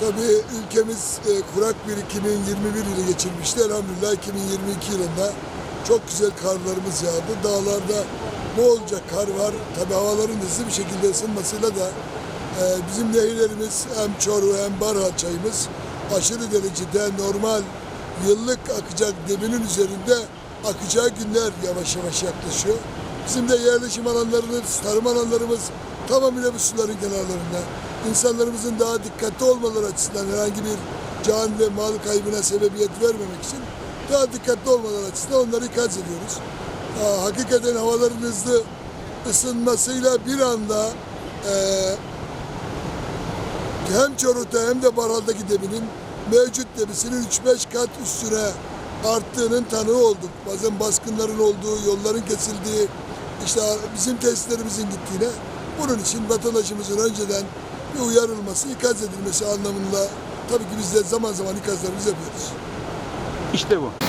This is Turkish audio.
Tabii ülkemiz e, kurak bir 2021 yılı geçirmişti. Elhamdülillah 2022 yılında çok güzel karlarımız yağdı. Dağlarda bolca kar var. Tabii havaların hızlı bir şekilde ısınmasıyla da e, bizim nehirlerimiz hem Çoruh hem Barha çayımız aşırı derecede normal yıllık akacak deminin üzerinde akacağı günler yavaş yavaş yaklaşıyor. Bizim de yerleşim alanlarımız, tarım alanlarımız tamamıyla bu suların kenarlarında. İnsanlarımızın daha dikkatli olmaları açısından herhangi bir can ve mal kaybına sebebiyet vermemek için daha dikkatli olmaları açısından onları ikaz ediyoruz. Aa, hakikaten havaların hızlı ısınmasıyla bir anda eee hem Çoruk'ta hem de Baral'daki deminin mevcut demisinin 3-5 kat üstüne arttığının tanığı olduk. Bazen baskınların olduğu, yolların kesildiği, işte bizim testlerimizin gittiğine. Bunun için vatandaşımızın önceden bir uyarılması, ikaz edilmesi anlamında tabii ki biz de zaman zaman ikazlarımızı yapıyoruz. İşte bu.